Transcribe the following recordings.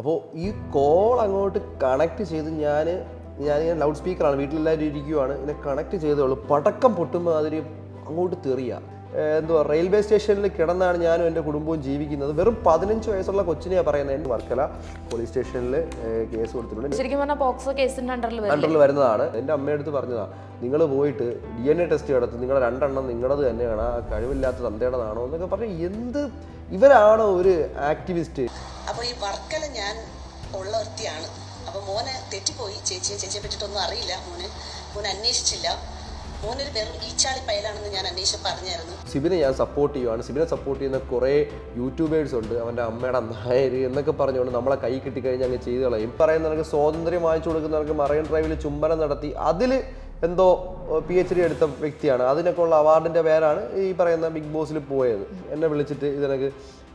അപ്പോൾ ഈ കോൾ അങ്ങോട്ട് കണക്ട് ചെയ്ത് ഞാൻ ഞാനിങ്ങനെ ലൗഡ് സ്പീക്കറാണ് വീട്ടിലെല്ലാവരും ഇരിക്കുവാണ്. ഇങ്ങനെ കണക്ട് ചെയ്തേ ഉള്ളൂ. പടക്കം പൊട്ടുമ്പോൾ അതിന് അങ്ങോട്ട് തെറിയ. എന്തുവാ റെയിൽവേ സ്റ്റേഷനിൽ കിടന്നാണ് ഞാനും എന്റെ കുടുംബവും ജീവിക്കുന്നത്. വെറും പതിനഞ്ച് വയസ്സുള്ള കൊച്ചിനെയാണ് പറയുന്നത് എന്റെ വർക്കല പോലീസ് സ്റ്റേഷനിൽ കേസ് കൊടുത്തിട്ടുണ്ട്. ശരിക്കും പറഞ്ഞാൽ പോക്സോ കേസിന്റെ അണ്ടറിൽ വരും അണ്ടറിൽ വരുന്നതാണ്. എന്റെ അമ്മയടുത്ത് പറഞ്ഞതാണ് നിങ്ങൾ പോയിട്ട് ഡി എൻ എ ടെസ്റ്റ് നടത്തി നിങ്ങളുടെ രണ്ടെണ്ണം നിങ്ങളത് തന്നെയാണ്. ആ കഴിവില്ലാത്ത തന്തയുടേതാണോ? എന്നൊക്കെ പറഞ്ഞ് എന്ത് ഇവരാണോ ഒരു ആക്ടിവിസ്റ്റ് അപ്പോൾ ഈ വർക്കല ഞാൻ ഉള്ള ഒരുത്തിയാണ് അപ്പോൾ മോനെ തെറ്റിപ്പോയി. ചേച്ചിയെ ചേച്ചിയെ പറ്റിയിട്ടൊന്നും അറിയില്ല മോന്. മോൻ അന്വേഷിച്ചില്ല. മോനൊരു വെറും ഈച്ചാളി പയലാണെന്ന് ഞാൻ അന്വേഷിച്ച് പറഞ്ഞായിരുന്നു. സിബിനെ ഞാൻ സപ്പോർട്ട് ചെയ്യുവാണ്. സിബിനെ സപ്പോർട്ട് ചെയ്യുന്ന കുറേ യൂട്യൂബേഴ്സ് ഉണ്ട്. അവന്റെ അമ്മയുടെ നായര് എന്നൊക്കെ പറഞ്ഞുകൊണ്ട് നമ്മളെ കൈ കിട്ടിക്കഴിഞ്ഞാൽ അങ്ങ് ചെയ്ത് കളയും. പറയുന്നവർക്ക് സ്വാതന്ത്ര്യം വാങ്ങിച്ചു കൊടുക്കുന്നവർക്ക് മറൈൻ ഡ്രൈവിൽ ചുംബനം നടത്തി അതിൽ എന്തോ പി എച്ച് ഡി എടുത്ത വ്യക്തിയാണ്. അതിനൊക്കെ ഉള്ള അവാർഡിന്റെ പേരാണ് ഈ പറയുന്ന ബിഗ് ബോസിൽ പോയത്. എന്നെ വിളിച്ചിട്ട് ഇതിനൊക്കെ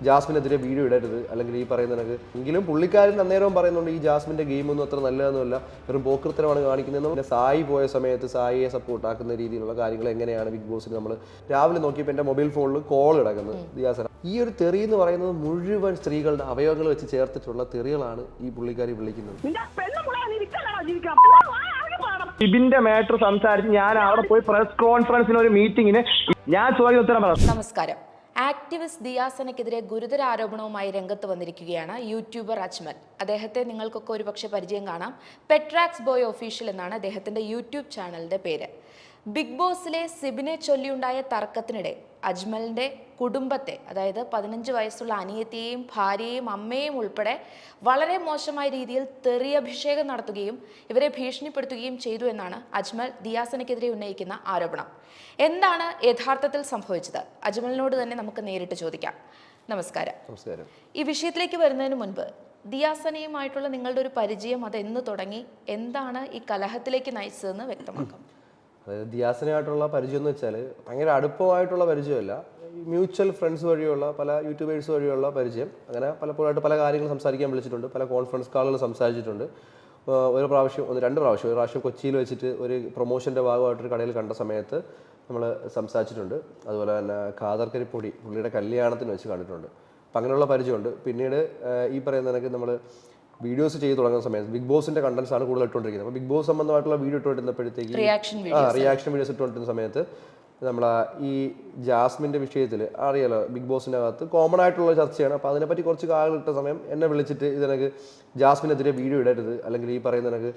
ജാസ്മിനെതിരെ വീഡിയോ ഇടരുത്. അല്ലെങ്കിൽ ഈ പറയുന്ന കണക്ക് എങ്കിലും പുള്ളിക്കാരൻ അന്നേരവും പറയുന്നുണ്ട് ഈ ജാസ്മിന്റെ ഗെയിമൊന്നും അത്ര നല്ലതൊന്നുമല്ല വെറും പോക്കൃത്തരമാണ് കാണിക്കുന്നതെന്നും. പിന്നെ സായി പോയ സമയത്ത് സായിയെ സപ്പോർട്ട് ആക്കുന്ന രീതിയിലുള്ള കാര്യങ്ങൾ എങ്ങനെയാണ് ബിഗ് ബോസിൽ നമ്മൾ രാവിലെ നോക്കിയപ്പോൾ എന്റെ മൊബൈൽ ഫോണിൽ കോൾ ഇടക്കുന്നത്. ദിയാസന ഈ ഒരു തെറി എന്ന് പറയുന്നത് മുഴുവൻ സ്ത്രീകളുടെ അവയവങ്ങൾ വെച്ച് ചേർത്തിട്ടുള്ള തെറികളാണ് ഈ പുള്ളിക്കാരി വിളിക്കുന്നത്. ഇതിന്റെ മാറ്റർ സംസാരിച്ച് ഞാൻ അവിടെ പോയി പ്രസ് കോൺഫറൻസിന് ഒരു മീറ്റിങ്ങിന് ഞാൻ ചോദ്യം ഉത്തരം പറഞ്ഞു നമസ്കാരം. ആക്ടിവിസ്റ്റ് ദിയാസനയ്ക്കെതിരെ ഗുരുതര ആരോപണവുമായി രംഗത്ത് വന്നിരിക്കുകയാണ് യൂട്യൂബർ അജ്മൽ. അദ്ദേഹത്തെ നിങ്ങൾക്കൊക്കെ ഒരുപക്ഷെ പരിചയം കാണാം. പെട്രാക്സ് ബോയ് ഒഫീഷ്യൽ എന്നാണ് അദ്ദേഹത്തിന്റെ യൂട്യൂബ് ചാനലിന്റെ പേര്. ബിഗ് ബോസിലെ സിബിനെ ചൊല്ലിയുണ്ടായ തർക്കത്തിനിടെ അജ്മലിന്റെ കുടുംബത്തെ അതായത് പതിനഞ്ച് വയസ്സുള്ള അനിയത്തിയെയും ഭാര്യയെയും അമ്മയെയും ഉൾപ്പെടെ വളരെ മോശമായ രീതിയിൽ തെറിയഭിഷേകം നടത്തുകയും ഇവരെ ഭീഷണിപ്പെടുത്തുകയും ചെയ്തു എന്നാണ് അജ്മൽ ദിയാസനയ്ക്കെതിരെ ഉന്നയിക്കുന്ന ആരോപണം. എന്താണ് യഥാർത്ഥത്തിൽ സംഭവിച്ചത്? അജ്മലിനോട് തന്നെ നമുക്ക് നേരിട്ട് ചോദിക്കാം. നമസ്കാരം. നമസ്കാരം. ഈ വിഷയത്തിലേക്ക് വരുന്നതിന് മുൻപ് ദിയാസനയുമായിട്ടുള്ള നിങ്ങളുടെ ഒരു പരിചയം അതെന്ന് എന്ന് തുടങ്ങി എന്താണ് ഈ കലഹത്തിലേക്ക് നയിച്ചതെന്ന് വ്യക്തമാക്കാം. അതായത് ദിയാസിനായിട്ടുള്ള പരിചയം എന്ന് വെച്ചാൽ ഭയങ്കര അടുപ്പമായിട്ടുള്ള പരിചയമല്ല. മ്യൂച്വൽ ഫ്രണ്ട്സ് വഴിയുള്ള പല യൂട്യൂബേഴ്സ് വഴിയുള്ള പരിചയം. അങ്ങനെ പലപ്പോഴായിട്ട് പല കാര്യങ്ങൾ സംസാരിക്കാൻ വിളിച്ചിട്ടുണ്ട് പല കോൺഫറൻസ് കാളുകൾ സംസാരിച്ചിട്ടുണ്ട്. ഒരു പ്രാവശ്യം ഒന്ന് രണ്ട് പ്രാവശ്യം ഒരു പ്രാവശ്യം കൊച്ചിയിൽ വെച്ചിട്ട് ഒരു പ്രൊമോഷന്റെ ഭാഗമായിട്ടൊരു കടയിൽ കണ്ട സമയത്ത് നമ്മൾ സംസാരിച്ചിട്ടുണ്ട്. അതുപോലെ തന്നെ ഖാദർക്കരിപ്പൊടി പുള്ളിയുടെ കല്യാണത്തിന് വെച്ച് കണ്ടിട്ടുണ്ട്. അപ്പം അങ്ങനെയുള്ള പരിചയമുണ്ട്. പിന്നീട് ഈ പറയുന്ന നിനക്ക് നമ്മൾ വീഡിയോസ് ചെയ്ത് തുടങ്ങുന്ന സമയത്ത് ബിഗ് ബോസിന്റെ കണ്ടന്റ്സ് ആണ് കൂടുതൽ ഇട്ടുകൊണ്ടിരിക്കുന്നത്. അപ്പോൾ ബിഗ് ബോസ് സംബന്ധമായിട്ടുള്ള വീഡിയോ ഇട്ടുകൊണ്ടിരുന്നപ്പോഴത്തേക്ക് ആ റിയാക്ഷൻ വീഡിയോസ് ഇട്ടുകൊണ്ടിരുന്ന സമയത്ത് നമ്മളെ ഈ ജാസ്മിന്റെ വിഷയത്തിൽ അറിയാലോ ബിഗ് ബോസിനകത്ത് കോമൺ ആയിട്ടുള്ള ചർച്ചയാണ്. അപ്പോൾ അതിനെപ്പറ്റി കുറച്ച് കാലം ഇട്ട സമയം എന്നെ വിളിച്ചിട്ട് ഇതിനക്ക് ജാസ്മിനെതിരെ വീഡിയോ ഇടരുത്. അല്ലെങ്കിൽ ഈ പറയുന്ന എനിക്ക്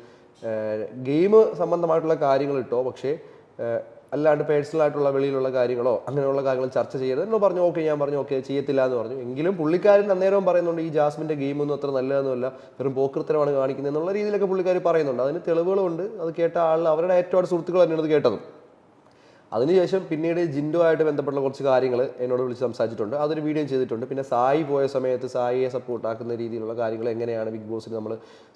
ഗെയിം സംബന്ധമായിട്ടുള്ള കാര്യങ്ങൾ ഇട്ടോ പക്ഷേ അല്ലാണ്ട് പേഴ്സണൽ ആയിട്ടുള്ള വെളിയിലുള്ള കാര്യങ്ങളോ അങ്ങനെയുള്ള കാര്യങ്ങൾ ചർച്ച ചെയ്യരുത്. എന്ന് പറഞ്ഞു ഓക്കെ ഞാൻ പറഞ്ഞു ഓക്കെ ചെയ്യത്തില്ല എന്ന് പറഞ്ഞു. എങ്കിലും പുള്ളിക്കാരൻ അന്നേരവും പറയുന്നുണ്ട് ഈ ജാസ്മിന്റെ ഗെയിമൊന്നും അത്ര നല്ലതൊന്നുമല്ല. വെറും പോക്കൃത്തരമാണ് കാണിക്കുന്നത് എന്നുള്ള രീതിയിലൊക്കെ പുള്ളിക്കാർ പറയുന്നുണ്ട്. അതിന് തെളിവുകളുണ്ട്. അത് കേട്ട ആൾ അവരുടെ ഏറ്റവും സുഹൃത്തുക്കൾ തന്നെയാണ് കേട്ടതും. അതിനുശേഷം പിന്നീട് ജിൻഡോ ആയിട്ട് ബന്ധപ്പെട്ട കുറച്ച് കാര്യങ്ങൾ എന്നോട് വിളിച്ച് സംസാരിച്ചിട്ടുണ്ട്. അതൊരു വീഡിയോ ചെയ്തിട്ടുണ്ട്. പിന്നെ സായി പോയ സമയത്ത് സായിയെ സപ്പോർട്ടാക്കുന്ന രീതിയിലുള്ള കാര്യങ്ങൾ എങ്ങനെയാണ് ബിഗ് ബോസിന് നമ്മൾ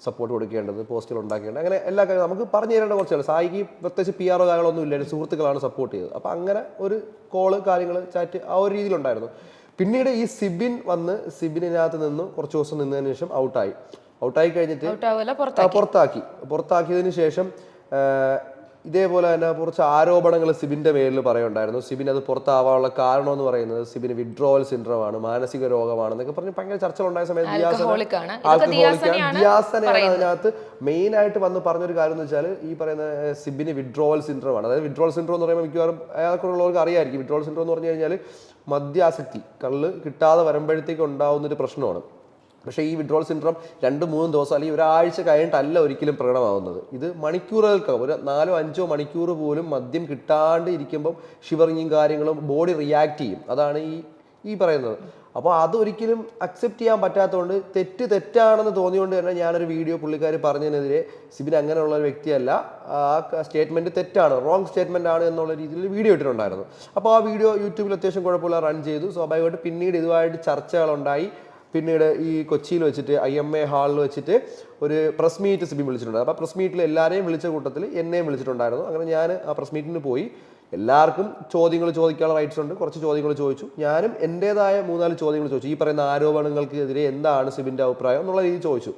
സപ്പോർട്ട് കൊടുക്കേണ്ടത് പോസ്റ്റുകൾ ഉണ്ടാക്കേണ്ടത് അങ്ങനെ എല്ലാ കാര്യങ്ങളും നമുക്ക് പറഞ്ഞു തരേണ്ട കുറച്ചാണ് സായിക്ക് പ്രത്യേകിച്ച് പി ആറോ കാര്യങ്ങളൊന്നും ഇല്ല. സുഹൃത്തുക്കളാണ് സപ്പോർട്ട് ചെയ്തത്. അപ്പോൾ അങ്ങനെ ഒരു കോൾ കാര്യങ്ങൾ ചാറ്റ് ആ ഒരു രീതിയിലുണ്ടായിരുന്നു. പിന്നീട് ഈ സിബിൻ വന്ന് സിബിനകത്ത് നിന്ന് കുറച്ച് ദിവസം നിന്നതിന് ശേഷം ഔട്ടായി ഔട്ടായി കഴിഞ്ഞിട്ട് പുറത്താക്കി. പുറത്താക്കി. പുറത്താക്കിയതിന് ശേഷം ഇതേപോലെ തന്നെ കുറച്ച് ആരോപണങ്ങൾ സിബിന്റെ മേലിൽ പറയുണ്ടായിരുന്നു സിബിൻ അത് പുറത്താവാനുള്ള കാരണം എന്ന് പറയുന്നത് സിബിന് വിഡ്രോവൽ സിൻഡ്രോം ആണ് മാനസിക രോഗമാണെന്നൊക്കെ പറഞ്ഞ് ഭയങ്കര ചർച്ചകളുണ്ടായ സമയത്ത് ആണ്. ദിയാസനയാണ്. അതിനകത്ത് മെയിൻ ആയിട്ട് വന്ന് പറഞ്ഞൊരു കാര്യം എന്ന് വെച്ചാൽ ഈ പറയുന്ന സിബിന് വിഡ്രോവൽ സിൻഡ്രോം ആണ്. അതായത് വിഡ്രോവൽ സിൻഡ്രോം എന്ന് പറയുമ്പോൾ മിക്കവാറും അയാൾക്കുള്ളവർക്ക് അറിയായിരിക്കും. വിഡ്രോവൽ സിൻഡ്രോം എന്ന് പറഞ്ഞു കഴിഞ്ഞാൽ മദ്യാസക്തി കള്ള് കിട്ടാതെ വരുമ്പോഴത്തേക്ക് ഉണ്ടാവുന്ന ഒരു പ്രശ്നമാണ്. പക്ഷേ ഈ വിഡ്രോൾ സിൻഡ്രോം രണ്ട് മൂന്ന് ദിവസം അല്ലെങ്കിൽ ഒരാഴ്ച കഴിഞ്ഞിട്ടല്ല ഒരിക്കലും പ്രകടമാവുന്നത്. ഇത് മണിക്കൂറുകൾക്ക് ഒരു നാലോ അഞ്ചോ മണിക്കൂർ പോലും മദ്യം കിട്ടാണ്ട് ഇരിക്കുമ്പം ഷിവറിങ്ങും കാര്യങ്ങളും ബോഡി റിയാക്ട് ചെയ്യും. അതാണ് ഈ ഈ പറയുന്നത്. അപ്പോൾ അതൊരിക്കലും അക്സെപ്റ്റ് ചെയ്യാൻ പറ്റാത്തതുകൊണ്ട് തെറ്റ് തെറ്റാണെന്ന് തോന്നിയുകൊണ്ട് തന്നെ ഞാനൊരു വീഡിയോ പുള്ളിക്കാർ പറഞ്ഞതിനെതിരെ സിബിൻ അങ്ങനെയുള്ള ഒരു വ്യക്തിയല്ല. ആ സ്റ്റേറ്റ്മെന്റ് തെറ്റാണ് റോങ് സ്റ്റേറ്റ്മെന്റ് ആണ് എന്നുള്ള രീതിയിൽ വീഡിയോ ഇട്ടിട്ടുണ്ടായിരുന്നു. അപ്പോൾ ആ വീഡിയോ യൂട്യൂബിൽ അത്യാവശ്യം കുഴപ്പമില്ല റൺ ചെയ്തു. സ്വാഭാവികമായിട്ട് പിന്നീട് ഇതുമായിട്ട് ചർച്ചകളുണ്ടായി. പിന്നീട് ഈ കൊച്ചിയിൽ വെച്ചിട്ട് ഐ എം എ ഹാളിൽ വെച്ചിട്ട് ഒരു പ്രസ് മീറ്റ് സിബി വിളിച്ചിട്ടുണ്ട്. അപ്പോൾ പ്രസ് മീറ്റിൽ എല്ലാവരെയും വിളിച്ച കൂട്ടത്തിൽ എന്നെയും വിളിച്ചിട്ടുണ്ടായിരുന്നു. അങ്ങനെ ഞാൻ ആ പ്രസ് മീറ്റിന് പോയി. എല്ലാവർക്കും ചോദ്യങ്ങൾ ചോദിക്കാനുള്ള റൈറ്റ്സ് ഉണ്ട്. കുറച്ച് ചോദ്യങ്ങൾ ചോദിച്ചു. ഞാനും എന്റെതായ മൂന്നാൽ ചോദ്യങ്ങൾ ചോദിച്ചു. ഈ പറയുന്ന ആരോപണങ്ങൾക്കെതിരെ എന്താണ് സിബിന്റെ അഭിപ്രായം എന്നുള്ള രീതിയിൽ ചോദിച്ചു.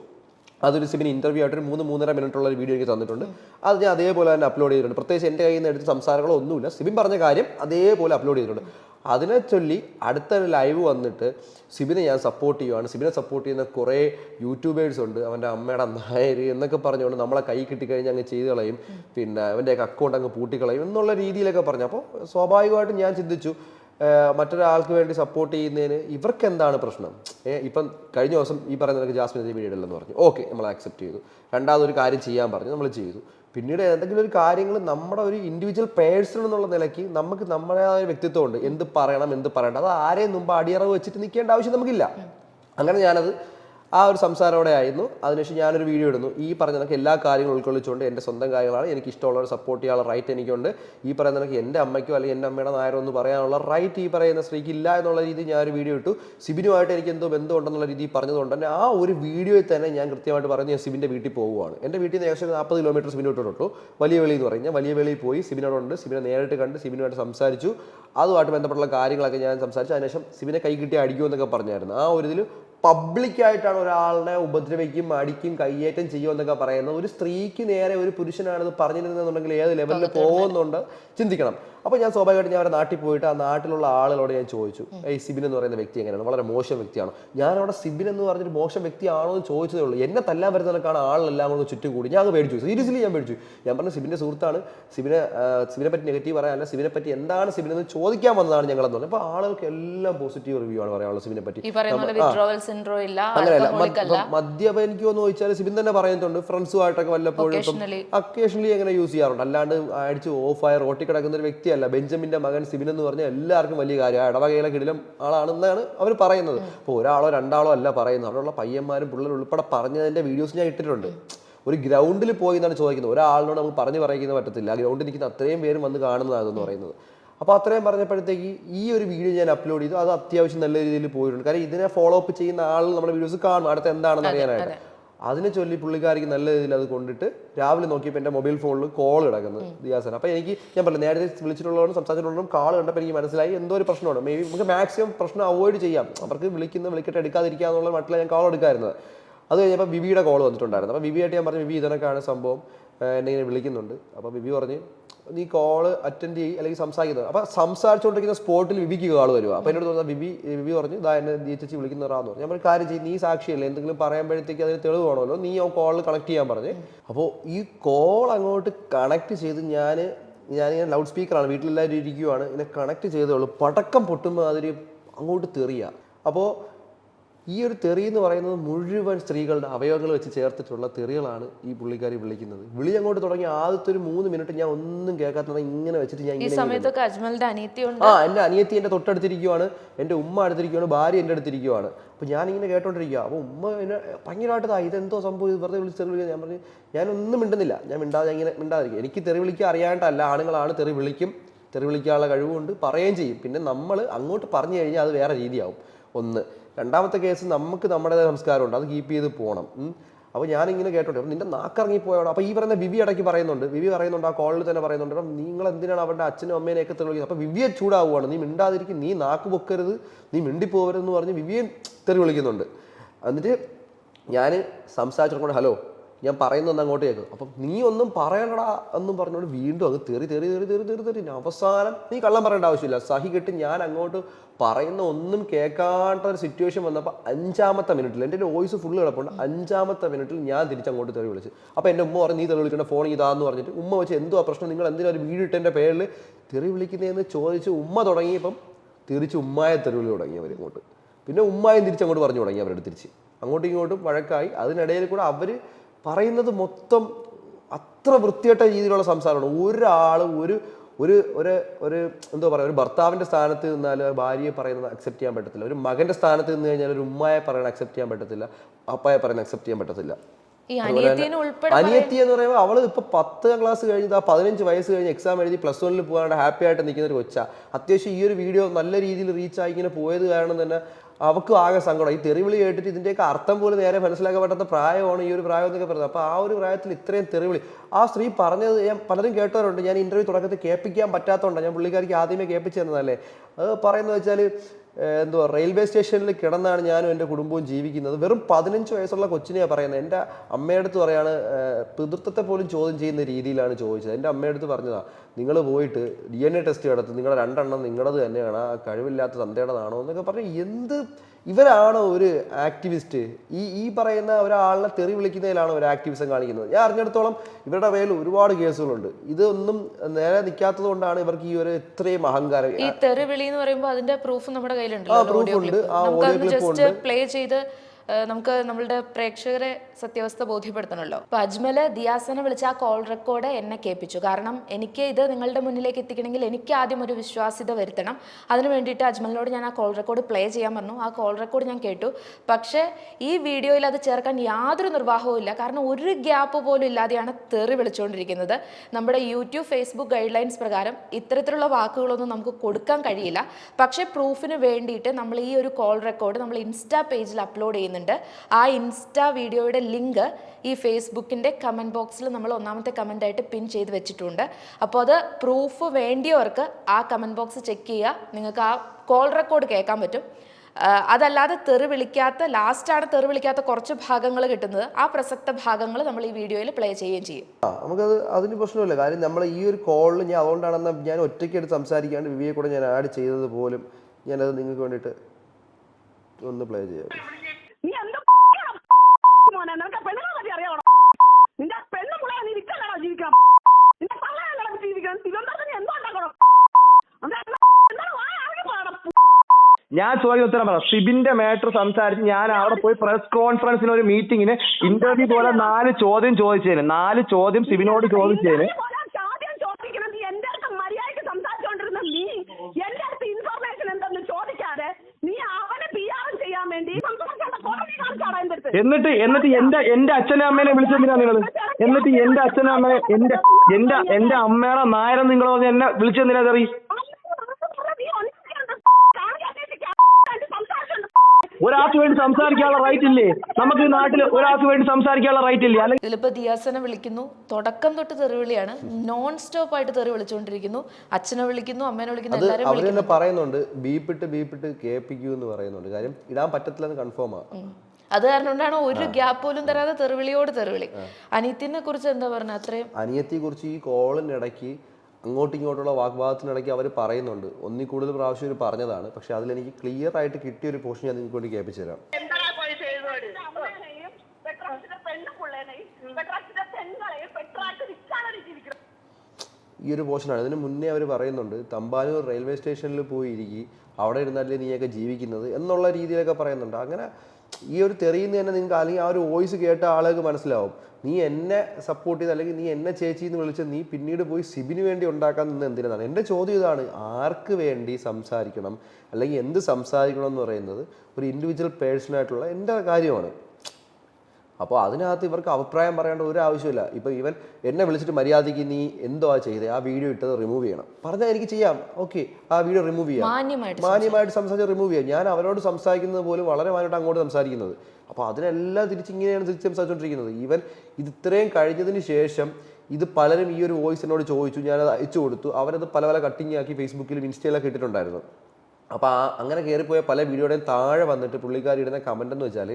അതൊരു സിബിൻ ഇന്റർവ്യൂ ആയിട്ട് ഒരു മൂന്ന് മൂന്നര മിനിറ്റ് ഉള്ള ഒരു വീഡിയോ എനിക്ക് തന്നിട്ടുണ്ട്. അത് ഞാൻ അതേപോലെ തന്നെ അപ്ലോഡ് ചെയ്തിട്ടുണ്ട്. പ്രത്യേകിച്ച് എന്റെ കയ്യിൽ നിന്ന് എടുത്ത് സംസാരങ്ങളോ ഒന്നുമില്ല സിബിൻ പറഞ്ഞ കാര്യം അതേപോലെ അപ്ലോഡ് ചെയ്തിട്ടുണ്ട്. അതിനെ ചൊല്ലി അടുത്ത ലൈവ് വന്നിട്ട് സിബിനെ ഞാൻ സപ്പോർട്ട് ചെയ്യുവാണ്. സിബിനെ സപ്പോർട്ട് ചെയ്യുന്ന കുറേ യൂട്യൂബേഴ്സ് ഉണ്ട്. അവന്റെ അമ്മയുടെ നായര് എന്നൊക്കെ പറഞ്ഞുകൊണ്ട് നമ്മളെ കൈ കിട്ടിക്കഴിഞ്ഞാൽ അങ്ങ് ചെയ്ത് കളയും. പിന്നെ അവന്റെയൊക്കെ അക്കൗണ്ട് അങ്ങ് പൂട്ടിക്കളയും എന്നുള്ള രീതിയിലൊക്കെ പറഞ്ഞു. അപ്പോൾ സ്വാഭാവികമായിട്ടും ഞാൻ ചിന്തിച്ചു മറ്റൊരാൾക്ക് വേണ്ടി സപ്പോർട്ട് ചെയ്യുന്നതിന് ഇവർക്ക് എന്താണ് പ്രശ്നം? ഇപ്പം കഴിഞ്ഞ ദിവസം ഈ പറയുന്ന ജാസ്മിൻ വീഡിയോ ഇടലെന്ന് പറഞ്ഞു. ഓക്കെ നമ്മൾ ആക്സെപ്റ്റ് ചെയ്തു. രണ്ടാമതൊരു കാര്യം ചെയ്യാൻ പറഞ്ഞു. നമ്മൾ ചെയ്തു. പിന്നീട് എന്തെങ്കിലും ഒരു കാര്യങ്ങൾ നമ്മുടെ ഒരു ഇൻഡിവിജ്വൽ പേഴ്സൺ എന്നുള്ള നിലയ്ക്ക് നമുക്ക് നമ്മുടേതായ വ്യക്തിത്വമുണ്ട്. എന്ത് പറയണം എന്ത് പറയണ്ട. അത് ആരെയും മുമ്പ് അടിയറവ് വെച്ചിട്ട് നിൽക്കേണ്ട ആവശ്യം നമുക്കില്ല. അങ്ങനെ ഞാനത് ആ ഒരു സംസാരം അവിടെ ആയിരുന്നു. അതിനുശേഷം ഞാനൊരു വീഡിയോ ഇടുന്നു. ഈ പറഞ്ഞ നിനക്ക് എല്ലാ കാര്യങ്ങളും ഉൾക്കൊള്ളിച്ചുകൊണ്ട് എന്റെ സ്വന്തം കാര്യങ്ങളാണ്. എനിക്ക് ഇഷ്ടമുള്ളവരെ സപ്പോർട്ട് ചെയ്യാനുള്ള റൈറ്റ് എനിക്കുണ്ട്. ഈ പറയുന്ന നിനക്ക് എന്റെ അമ്മയ്ക്കോ അല്ലെങ്കിൽ എന്റെ അമ്മയുടെ നായരോ എന്ന് പറയാനുള്ള റൈറ്റ് ഈ പറയുന്ന സ്ത്രീക്ക് ഇല്ല എന്നുള്ള രീതിയിൽ ഞാനൊരു വീഡിയോ ഇട്ടു. സിബിനുമായിട്ട് എനിക്ക് എന്തോ ബന്ധമുണ്ടെന്നുള്ള രീതിയിൽ പറഞ്ഞതുകൊണ്ട് തന്നെ ആ ഒരു വീഡിയോയിൽ തന്നെ ഞാൻ കൃത്യമായിട്ട് പറഞ്ഞു ഞാൻ സിബിന്റെ വീട്ടിൽ പോവുകയാണ്. എന്റെ വീട്ടിൽ നിന്ന് ഏകദേശം നാൽപ്പത് കിലോമീറ്റർ സിബിന് വിട്ടു വലിയ വെളി എന്ന് പറഞ്ഞാൽ വലിയ വെളിയിൽ പോയി സിബിനോട് ഉണ്ട്. സിബിനെ നേരിട്ട് കണ്ട് സിബിനുമായിട്ട് സംസാരിച്ചു. അതുമായിട്ട് ബന്ധപ്പെട്ടുള്ള കാര്യങ്ങളൊക്കെ ഞാൻ സംസാരിച്ചു. അതിനുശേഷം സിബിനെ കൈ കിട്ടി അടിക്കുമെന്നൊക്കെ പറഞ്ഞായിരുന്നു. ആ ഒരു ഇതിൽ പബ്ലിക്കായിട്ടാണ് ഒരാളുടെ ഉപദ്രവിക്കും അടിക്കും കയ്യേറ്റം ചെയ്യുമെന്നൊക്കെ പറയുന്നത്. ഒരു സ്ത്രീക്ക് നേരെ ഒരു പുരുഷനാണെന്ന് പറഞ്ഞിരുന്നെന്നുണ്ടെങ്കിൽ ഏത് ലെവലിൽ പോകുന്നുണ്ട് ചിന്തിക്കണം. അപ്പോൾ ഞാൻ സ്വാഭാവികമായിട്ട് ഞാൻ അവരുടെ നാട്ടിൽ പോയിട്ട് ആ നാട്ടിലുള്ള ആളുകളോട് ഞാൻ ചോദിച്ചു ഈ സിബിൻ എന്ന് പറയുന്ന വ്യക്തി എങ്ങനെയാണ്? വളരെ മോശം വ്യക്തിയാണോ? ഞാൻ അവിടെ സിബിൻ എന്ന് പറഞ്ഞൊരു മോശം വ്യക്തിയാണോ എന്ന് ചോദിച്ചതേ ഉള്ളൂ. എന്നെ തല്ലാൻ വരുന്നതിനേക്കാണ് ആളെല്ലാം കൂടെ ചുറ്റും കൂടി ഞാൻ അത് മേടിച്ചു സീരിയസ്ലി ഞാൻ മേടിച്ചു ഞാൻ പറഞ്ഞു സിബിന്റെ സുഹൃത്താണ്. സിബിനെ സിബിനെ പറ്റി നെഗറ്റീവ് പറയാനല്ല. സിബിനെ പറ്റി എന്താണ് സിബിൻ എന്ന് ചോദിക്കാൻ വന്നതാണ് ഞങ്ങളെന്ന് പറഞ്ഞത് അപ്പോൾ ആളുകൾക്ക് എല്ലാം പോസിറ്റീവ് റിവ്യൂ ആണ് പറയാനുള്ളത് സിബിനെ പറ്റി. അങ്ങനെയല്ല. alcoholic അല്ല. മദ്യ- മദ്യപം എനിക്ക് എന്ന് ചോദിച്ചാൽ സിബിൻ തന്നെ പറയുന്നുണ്ട്. ഫ്രണ്ട്സുമായിട്ടൊക്കെ വല്ലപ്പോഴും. അക്കേഷണലി അങ്ങനെ യൂസ് ചെയ്യാറുണ്ട്. അല്ലാണ്ട് അടിച്ച് ഓഫായ റോട്ടി കിടക്കുന്ന ഒരു വ്യക്തിയല്ല ബെഞ്ചമിന്റെ മകൻ സിബിൻ എന്ന് പറഞ്ഞാൽ എല്ലാവർക്കും വലിയ കാര്യം. ആ ഇടവകയിലെ കിടിലം ആളാണെന്നാണ് അവർ പറയുന്നത്. അപ്പോൾ ഒരാളോ രണ്ടാളോ അല്ല പറയുന്നത്. അവിടെയുള്ള പയ്യന്മാരും പിള്ളേരും ഉൾപ്പെടെ പറഞ്ഞതിന്റെ വീഡിയോസ് ഞാൻ ഇട്ടിട്ടുണ്ട്. ഒരു ഗ്രൗണ്ടിൽ പോയി എന്നാണ് ചോദിക്കുന്നത്. ഒരാളിനോട് നമുക്ക് പറഞ്ഞു പറയുന്നത് പറ്റത്തില്ല. ആ ഗ്രൗണ്ടിൽ നിൽക്കുന്ന അത്രയും പേരും വന്ന് കാണുന്നതാണെന്ന് പറയുന്നത്. അപ്പോൾ അത്രയും പറഞ്ഞപ്പോഴത്തേക്ക് ഈ ഒരു വീഡിയോ ഞാൻ അപ്ലോഡ് ചെയ്തു. അത് അത്യാവശ്യം നല്ല രീതിയിൽ പോയിട്ടുണ്ട്. കാരണം ഇതിനെ ഫോളോ അപ്പ് ചെയ്യുന്ന ആൾ നമ്മുടെ വീഡിയോസ് കാണും. അടുത്ത് എന്താണെന്ന് അറിയാനായിട്ട്. അതിനെ ചൊല്ലി പുള്ളിക്കാരിക്ക് നല്ല രീതിയിൽ അത് കൊണ്ടിട്ട് രാവിലെ നോക്കിയപ്പോൾ എന്റെ മൊബൈൽ ഫോണിൽ കോൾ കിടക്കുന്നത് ദിയാസൻ അപ്പോൾ എനിക്ക് ഞാൻ പറഞ്ഞു നേരത്തെ വിളിച്ചിട്ടുള്ളവരും സംസാരിച്ചിട്ടുള്ളവരും കാൾ കണ്ടപ്പോൾ എനിക്ക് മനസ്സിലായി എന്തോ ഒരു പ്രശ്നമാണ് മേ ബി നമുക്ക് മാക്സിമം പ്രശ്നം അവോയ്ഡ് ചെയ്യാം. അവർക്ക് വിളിക്കുന്ന വിളിക്കട്ടെ എടുക്കാതിരിക്കുക എന്നുള്ള മട്ടിലാണ് ഞാൻ കോൾ എടുക്കാറുന്നത് അത് കഴിഞ്ഞപ്പോൾ വിവിയുടെ കോൾ വന്നിട്ടുണ്ടായിരുന്നു. അപ്പോൾ വിവിയായിട്ട് ഞാൻ പറഞ്ഞു വിവി ഇതിനൊക്കെയാണ് സംഭവം. എന്നെ ഇങ്ങനെ വിളിക്കുന്നുണ്ട്. അപ്പോൾ വിവി പറഞ്ഞ് നീ കോൾ അറ്റൻഡ് ചെയ്യും അല്ലെങ്കിൽ സംസാരിക്കുന്നത്. അപ്പൊ സംസാരിച്ചുകൊണ്ടിരിക്കുന്ന സ്പോട്ടിൽ വിവിക്ക് കാൾ വരുക അപ്പൊ എന്നോട് തോന്നുന്നത് വിവി വിവി പറഞ്ഞു ഇതാ എന്നെ ദീ ചേച്ചി വിളിക്കുന്നവരാന്ന് പറഞ്ഞു. ഞാൻ കാര്യം ചെയ്യും നീ സാക്ഷിയല്ലേ? എന്തെങ്കിലും പറയുമ്പോഴത്തേക്ക് അതിന് തെളിവ് വേണമല്ലോ. നീ ആ കോളിൽ കണക്ട് ചെയ്യാൻ പറഞ്ഞു. അപ്പോൾ ഈ കോൾ അങ്ങോട്ട് കണക്ട് ചെയ്ത് ഞാൻ ഞാൻ ഞാനിങ്ങനെ ലൗഡ് സ്പീക്കറാണ് വീട്ടിലെല്ലാവരും ഇരിക്കുവാണ്. ഇങ്ങനെ കണക്ട് ചെയ്തേ ഉള്ളൂ. പടക്കം പൊട്ടുമ്പോൾ അതിൽ അങ്ങോട്ട് തെറിയ. അപ്പോൾ ഈ ഒരു തെറി എന്ന് പറയുന്നത് മുഴുവൻ സ്ത്രീകളുടെ അവയവങ്ങൾ വെച്ച് ചേർത്തിട്ടുള്ള തെറികളാണ് ഈ പുള്ളിക്കാരി വിളിക്കുന്നത്. വിളി അങ്ങോട്ട് തുടങ്ങി ആദ്യത്തെ ഒരു മൂന്ന് മിനിറ്റ് ഞാൻ ഒന്നും കേൾക്കാത്ത ഇങ്ങനെ വെച്ചിട്ട് ഞാൻ ആ എന്റെ അനിയത്തി എന്റെ തൊട്ടടുത്തിരിക്കുവാണ്. എന്റെ ഉമ്മ അടുത്തിരിക്കുവാണ്. ഭാര്യ എന്റെ അടുത്തിരിക്കുവാണ്. അപ്പൊ ഞാൻ ഇങ്ങനെ കേട്ടോണ്ടിരിക്കുക അപ്പൊ ഉമ്മ എന്നെ ഭയങ്കരമായിട്ട് ഇത് ഇതെന്തോ സംഭവം? ഇത് വെറുതെ വിളിച്ച് തെറി വിളിക്കുക ഞാൻ പറഞ്ഞു ഞാനൊന്നും മിണ്ടുന്നില്ല. ഞാൻ മിണ്ടാതെ ഇങ്ങനെ മിണ്ടാതിരിക്കും. എനിക്ക് തെറി വിളിക്കാൻ അറിയാണ്ടല്ല ആണുങ്ങളാണ് തെറി വിളിക്കും. തെറി വിളിക്കാനുള്ള കഴിവുകൊണ്ട് പറയുകയും ചെയ്യും. പിന്നെ നമ്മൾ അങ്ങോട്ട് പറഞ്ഞു കഴിഞ്ഞാൽ അത് വേറെ രീതിയാവും. ഒന്ന് രണ്ടാമത്തെ കേസ് നമുക്ക് നമ്മുടേതായ സംസ്കാരമുണ്ട്. അത് കീപ്പ് ചെയ്ത് പോകണം. അപ്പോൾ ഞാനിങ്ങനെ കേട്ടോട്ടെ അപ്പം നിന്റെ നാക്കിറങ്ങി പോയോടെ. അപ്പോൾ ഈ പറയുന്ന വിവി ഇടയ്ക്ക് പറയുന്നുണ്ട്. വിവി പറയുന്നുണ്ട് ആ കോളിൽ തന്നെ പറയുന്നുണ്ട് അപ്പം നിങ്ങൾ എന്തിനാണ് അവരുടെ അച്ഛനും അമ്മേനെയൊക്കെ തെളിവ് വിളിക്കുന്നത് അപ്പോൾ വിവിയെ ചൂടാവുകയാണ് നീ മിണ്ടാതിരിക്കും നീ നാക്ക് പൊക്കരുത് നീ മിണ്ടിപ്പോകരുതെന്ന് പറഞ്ഞ് വിവിയെ തെറി വിളിക്കുന്നുണ്ട് എന്നിട്ട് ഞാൻ സംസാരിച്ചിട്ടുണ്ട് ഹലോ ഞാൻ പറയുന്നത് അങ്ങോട്ട് കേൾക്കും അപ്പം നീ ഒന്നും പറയണടാ എന്നും പറഞ്ഞുകൊണ്ട് വീണ്ടും അത് തെറി തെറി തെറി തെറി തെറി തെറി. അവസാനം നീ കള്ളം പറയേണ്ട ആവശ്യമില്ല. സഹി കെട്ട് ഞാൻ അങ്ങോട്ട് പറയുന്ന ഒന്നും കേൾക്കാത്ത ഒരു സിറ്റുവേഷൻ വന്നപ്പോൾ അഞ്ചാമത്തെ മിനിറ്റിൽ എന്റെ വോയിസ് ഫുള്ള് കിടപ്പുണ്ട്. അഞ്ചാമത്തെ മിനിറ്റിൽ ഞാൻ തിരിച്ചങ്ങോട്ട് തെറി വിളിച്ചു. അപ്പോൾ എന്റെ ഉമ്മ പറഞ്ഞു നീ തെറി വിളിക്കേണ്ട ഫോൺ ഇതാന്ന് പറഞ്ഞിട്ട്. ഉമ്മ വെച്ച് എന്തോ പ്രശ്നം? നിങ്ങൾ എന്തിനാ ഒരു വീഡിയോ ഇട്ടതിന്റെ പേരിൽ തെറി വിളിക്കുന്നതെന്ന് ചോദിച്ച് ഉമ്മ തുടങ്ങിയപ്പം തിരിച്ച് ഉമ്മായ തെറി വിളി തുടങ്ങി അവർ ഇങ്ങോട്ട്. പിന്നെ ഉമ്മായും തിരിച്ചങ്ങോട്ട് പറഞ്ഞു തുടങ്ങി അവരുടെ തിരിച്ച്. അങ്ങോട്ടും ഇങ്ങോട്ടും വഴക്കായി. അതിനിടയിൽ കൂടെ അവർ പറയുന്നത് മൊത്തം അത്ര വൃത്തികെട്ട രീതിയിലുള്ള സംസാരമാണ്. ഒരാൾ ഒരു ഒരു ഒരു ഒരു എന്തോ പറയുക ഒരു ഭർത്താവിന്റെ സ്ഥാനത്ത് നിന്നാൽ ഭാര്യയെ പറയുന്നത് അക്സെപ്റ്റ് ചെയ്യാൻ പറ്റത്തില്ല. ഒരു മകന്റെ സ്ഥാനത്ത് നിന്ന് കഴിഞ്ഞാൽ ഒരു ഉമ്മയെ പറയുന്നത് അക്സെപ്റ്റ് ചെയ്യാൻ പറ്റത്തില്ല. അപ്പായെ പറയുന്നത് അക്സെപ്റ്റ് ചെയ്യാൻ പറ്റത്തില്ല. അനിയത്തി എന്ന് പറയുമ്പോൾ അവൾ ഇപ്പൊ പത്താം ക്ലാസ് കഴിഞ്ഞ് ആ പതിനഞ്ച് വയസ്സ് കഴിഞ്ഞ് എക്സാം എഴുതി പ്ലസ് വണ്ണിൽ പോകാണ്ട് ഹാപ്പി ആയിട്ട് നിൽക്കുന്ന ഒരു കൊച്ച. അത്യാവശ്യം ഈ ഒരു വീഡിയോ നല്ല രീതിയിൽ റീച്ച് ആയി ഇങ്ങനെ പോയത് കാരണം തന്നെ അവർക്ക് ആകെ സങ്കടം. ഈ തെറിവിളി കേട്ടിട്ട് ഇതിന്റെയൊക്കെ അർത്ഥം പോലും നേരെ മനസ്സിലാക്കാൻ പറ്റാത്ത പ്രായമാണ് ഈ ഒരു പ്രായം എന്നൊക്കെ പറയുന്നത്. അപ്പോൾ ആ ഒരു പ്രായത്തിൽ ഇത്രയും തെറിവിളി. ആ സ്ത്രീ പറഞ്ഞത് ഞാൻ പലരും കേട്ടവരുണ്ട്. ഞാൻ ഇന്റർവ്യൂ തുടക്കത്തിൽ കേൾപ്പിക്കാൻ പറ്റാത്തതുകൊണ്ടാണ് ഞാൻ പുള്ളിക്കാരിക്ക് ആദ്യമേ കേൾപ്പിച്ചു തന്നതല്ലേ? അത് പറയുന്നത് വെച്ചാൽ എന്തുവാ റെയിൽവേ സ്റ്റേഷനിൽ കിടന്നാണ് ഞാനും എന്റെ കുടുംബവും ജീവിക്കുന്നത്. വെറും പതിനഞ്ച് വയസ്സുള്ള കൊച്ചിനെയാണ് പറയുന്നത്. എന്റെ അമ്മയുടെ അടുത്ത് പറയാണ് പിതൃത്വത്തെ പോലും ചോദ്യം ചെയ്യുന്ന രീതിയിലാണ് ചോദിച്ചത്. എന്റെ അമ്മയുടെ അടുത്ത് പറഞ്ഞതാണ് നിങ്ങൾ പോയിട്ട് ഡി എൻ എ ടെസ്റ്റ് നടത്തും. നിങ്ങളുടെ രണ്ടെണ്ണം നിങ്ങളത് തന്നെയാണ്. ആ കഴിവില്ലാത്ത തന്തയുടേതാണോ? എന്നൊക്കെ പറഞ്ഞ് എന്ത് ഇവരാണോ ഒരു ആക്ടിവിസ്റ്റ്? ഈ ഈ പറയുന്ന ഒരാളിനെ തെറി വിളിക്കുന്നതിലാണ് ഒരു ആക്ടിവിസം കാണിക്കുന്നത്. ഞാൻ അറിഞ്ഞിടത്തോളം ഇവരുടെ പേരിൽ ഒരുപാട് കേസുകളുണ്ട്. ഇതൊന്നും നേരെ നിൽക്കാത്തത് കൊണ്ടാണ് ഇവർക്ക് ഈ ഒരു ഇത്രയും അഹങ്കാരം. ഈ തെറി വിളി എന്ന് പറയുമ്പോൾ അതിന്റെ പ്രൂഫ് നമ്മുടെ ആ, പ്രൂഫ് ഉണ്ട്. ആ ഓഡിയോ ക്ലിപ്പ് ഉണ്ട്. പ്ലേ ചെയ്ത് നമുക്ക് നമ്മളുടെ പ്രേക്ഷകരെ സത്യാവസ്ഥ ബോധ്യപ്പെടുത്തണമല്ലോ. അപ്പൊ അജ്മൽ ദിയാസനെ വിളിച്ച ആ കോൾ റെക്കോർഡ് എന്നെ കേൾപ്പിച്ചു. കാരണം എനിക്ക് ഇത് നിങ്ങളുടെ മുന്നിലേക്ക് എത്തിക്കണമെങ്കിൽ എനിക്ക് ആദ്യം ഒരു വിശ്വാസ്യത വരുത്തണം. അതിന് വേണ്ടിയിട്ട് അജ്മലിനോട് ഞാൻ ആ കോൾ റെക്കോർഡ് പ്ലേ ചെയ്യാൻ പറഞ്ഞു. ആ കോൾ റെക്കോർഡ് ഞാൻ കേട്ടു. പക്ഷേ ഈ വീഡിയോയിൽ അത് ചേർക്കാൻ യാതൊരു നിർവാഹവും ഇല്ല. കാരണം ഒരു ഗ്യാപ്പ് പോലും ഇല്ലാതെയാണ് തെറി വിളിച്ചുകൊണ്ടിരിക്കുന്നത്. നമ്മുടെ യൂട്യൂബ് ഫേസ്ബുക്ക് ഗൈഡ് ലൈൻസ് പ്രകാരം ഇത്തരത്തിലുള്ള വാക്കുകളൊന്നും നമുക്ക് കൊടുക്കാൻ കഴിയില്ല. പക്ഷേ പ്രൂഫിന് വേണ്ടിയിട്ട് നമ്മൾ ഈ ഒരു കോൾ റെക്കോർഡ് നമ്മൾ ഇൻസ്റ്റാ പേജിൽ അപ്ലോഡ് ചെയ്യുന്നുണ്ട് ആ ഇൻസ്റ്റാ വീഡിയോയുടെ ലിങ്ക് ഈ ഫേസ്ബുക്കിന്റെ കമന്റ് ബോക്സിൽ നമ്മൾ ഒന്നാമത്തെ കമന്റായിട്ട് പിൻ ചെയ്ത് വെച്ചിട്ടുണ്ട്. അപ്പോൾ അത് പ്രൂഫ് വേണ്ടിയവർക്ക് ആ കമന്റ് ബോക്സ് ചെക്ക് ചെയ്യുക. നിങ്ങൾക്ക് ആ കോൾ റെക്കോർഡ് കേൾക്കാൻ പറ്റും. അതല്ലാതെ തെറി വിളിക്കാത്ത ലാസ്റ്റാണ് തെറി വിളിക്കാത്ത കുറച്ച് ഭാഗങ്ങൾ കിട്ടുന്നത്. ആ പ്രസക്ത ഭാഗങ്ങൾ നമ്മൾ ഈ വീഡിയോയിൽ പ്ലേ ചെയ്യുകയും ചെയ്യും. നമുക്കത് അതിന് പ്രശ്നമില്ല. കാര്യം നമ്മൾ ഈ ഒരു കോളിൽ ഞാൻ അതുകൊണ്ടാണെന്ന് ഞാൻ ഒറ്റയ്ക്ക് എടുത്ത് സംസാരിക്കാണ്ട് വിവിയെ കൂടെ ഞാൻ ആഡ് ചെയ്തത് പോലും ഞാനത് നിങ്ങൾക്ക് വേണ്ടിയിട്ട് ഒന്ന് പ്ലേ ചെയ്യാം. നീ എന്ത് മോനെ? നിനക്ക് പെണ്ണുങ്ങളെ പറ്റി അറിയാവണം നിന്റെ പെണ്ണുമുള്ള നീ വിറ്റല്ലടാ ജീവിക്കാം നിന്റെ തള്ളയല്ലടാ ജീവിക്കണം തിരുവനന്തപുരത്ത് എന്തോ ഉണ്ടാക്കണം ഞാൻ ചോദിക്കുന്ന ഉത്തരം പറ. ഷിബിന്റെ മാറ്റർ സംസാരിച്ച് ഞാൻ അവിടെ പോയി പ്രസ് കോൺഫറൻസിന് ഒരു മീറ്റിങ്ങിന് ഇന്റർവ്യൂ പോലെ നാല് ചോദ്യം ചോദിച്ചതിന് നാല് ചോദ്യം ഷിബിനോട് ചോദിച്ചതിന് ആദ്യം ചോദിക്കണം നീ എന്റെ അടുത്ത് മര്യാദയ്ക്ക് സംസാരിച്ചുകൊണ്ടിരുന്ന നീ എന്റെ അടുത്ത് ഇൻഫർമേഷൻ എന്തെന്ന് ചോദിക്കാതെ നീ അവനെ പി ആർ ചെയ്യാൻ വേണ്ടി സംസാരിക്കേണ്ട കോടതി കാണിച്ചാടാ എന്റെ അടുത്ത് എന്നിട്ട് എന്നിട്ട് എന്റെ എന്റെ അച്ഛനെ അമ്മേനെ വിളിച്ചെന്തിനാ നിങ്ങൾ എന്നിട്ട് എന്റെ അച്ഛനെ അമ്മയെ എന്റെ എന്റെ എന്റെ അമ്മയുടെ നായരം നിങ്ങൾ പറഞ്ഞ് എന്നെ വിളിച്ചെന്തിനാ തെറി? ഒരാൾക്ക് വേണ്ടി സംസാരിക്കാനുള്ള റൈറ്റ് ഇല്ലേ? നമുക്ക് ഈ നാട്ടിൽ ഒരാൾക്ക് വേണ്ടി സംസാരിക്കാനുള്ള റൈറ്റ് ഇല്ലേ? അല്ലെങ്കിൽ ഇതിലിപ്പോ ദിയാസനെ വിളിക്കുന്നു. തുടക്കം തൊട്ട് തെറി തെറിവിളിയാണ്. നോൺ സ്റ്റോപ്പ് ആയിട്ട് തെറി വിളിച്ചുകൊണ്ടിരിക്കുന്നു അച്ഛനെ വിളിക്കുന്നു അമ്മേനെ വിളിക്കുന്നു അത് എല്ലാവരും അവർ തന്നെ വിളിക്കുന്നു. പറയുന്നുണ്ട് ബീപ്പിട്ട് ബീപ്പിട്ട് കേൾപ്പിക്കൂ എന്ന് പറയുന്നുണ്ട്. കാര്യം ഇടാൻ പറ്റത്തില്ലെന്ന് കൺഫേം ആ. അത് കാരണം കൊണ്ടാണ് ഒരു ഗ്യാപ്പ് പോലും തരാതെ തെറിവിളിയോട് തെറിവിളി. അനിയത്തിനെ കുറിച്ച് എന്താ പറഞ്ഞ അത്രയും? അനിയത്തിയെ കുറിച്ച് ഈ കോളിനിടയ്ക്ക് അങ്ങോട്ടും ഇങ്ങോട്ടുള്ള വാഗ്വാദത്തിനിടയ്ക്ക് അവർ പറയുന്നുണ്ട്. ഒന്നി കൂടുതൽ പ്രാവശ്യം ഒരു പറഞ്ഞതാണ്. പക്ഷെ അതിലെനിക്ക് ക്ലിയർ ആയിട്ട് കിട്ടിയ ഒരു പോർഷൻ ഞാൻ നിങ്ങൾക്ക് വേണ്ടി കേൾപ്പിച്ചു തരാം ഈ ഒരു പോർഷനാണ് ഇതിന് മുന്നേ അവർ പറയുന്നുണ്ട് തമ്പാനൂർ റെയിൽവേ സ്റ്റേഷനിൽ പോയി ഇരിക്കി അവിടെ ഇരുന്നാലേ നീയൊക്കെ ജീവിക്കുന്നത് എന്നുള്ള രീതിയിലൊക്കെ പറയുന്നുണ്ട്. അങ്ങനെ ഈ ഒരു തെറിയുന്ന തന്നെ നിങ്ങൾക്ക് അല്ലെങ്കിൽ ആ ഒരു വോയിസ് കേട്ട ആളുകൾക്ക് മനസ്സിലാവും. നീ എന്നെ സപ്പോർട്ട് ചെയ്ത് അല്ലെങ്കിൽ നീ എന്നെ ചേച്ചി എന്ന് വിളിച്ച് നീ പിന്നീട് പോയി സിബിന് വേണ്ടി ഉണ്ടാക്കാൻ നിന്ന് എന്തിനാണ്? എന്റെ ചോദ്യം ഇതാണ്. ആർക്ക് വേണ്ടി സംസാരിക്കണം? അല്ലെങ്കിൽ എന്ത് സംസാരിക്കണം എന്ന് പറയുന്നത് ഒരു ഇൻഡിവിജ്വൽ പേഴ്സണായിട്ടുള്ള എന്റെ കാര്യമാണ്. അപ്പോൾ അതിനകത്ത് ഇവർക്ക് അഭിപ്രായം പറയേണ്ട ഒരു ആവശ്യമില്ല. ഇപ്പോൾ ഇവൻ എന്നെ വിളിച്ചിട്ട് മര്യാദയ്ക്ക് നീ എന്തോ ആ ചെയ്തത് ആ വീഡിയോ ഇട്ടത് റിമൂവ് ചെയ്യണം. പറഞ്ഞാൽ എനിക്ക് ചെയ്യാം. ഓക്കെ ആ വീഡിയോ റിമൂവ് ചെയ്യാം. മാന്യമായിട്ട് സംസാരിച്ച് റിമൂവ് ചെയ്യാം. ഞാൻ അവരോട് സംസാരിക്കുന്നത് പോലും വളരെ മാന്യമായിട്ട് അങ്ങോട്ട് സംസാരിക്കുന്നത്. അപ്പോൾ അതിനെല്ലാം തിരിച്ചിങ്ങനെയാണ് തിരിച്ച് സംസാരിച്ചുകൊണ്ടിരിക്കുന്നത് ഈവൻ ഇത് ഇത്രയും കഴിഞ്ഞതിന് ശേഷം ഇത് പലരും ഈ ഒരു വോയിസ് എന്നോട് ചോദിച്ചു. ഞാനത് അയച്ചു കൊടുത്തു. അവരത് പല പല കട്ടിങ് ആക്കി ഫേസ്ബുക്കിലും ഇൻസ്റ്റയിലൊക്കെ ഇട്ടിട്ടുണ്ടായിരുന്നു. അപ്പോൾ ആ അങ്ങനെ കയറിപ്പോയ പല വീഡിയോയുടെയും താഴെ വന്നിട്ട് പുള്ളിക്കാരി ഇടുന്ന കമന്റ് എന്ന് വെച്ചാൽ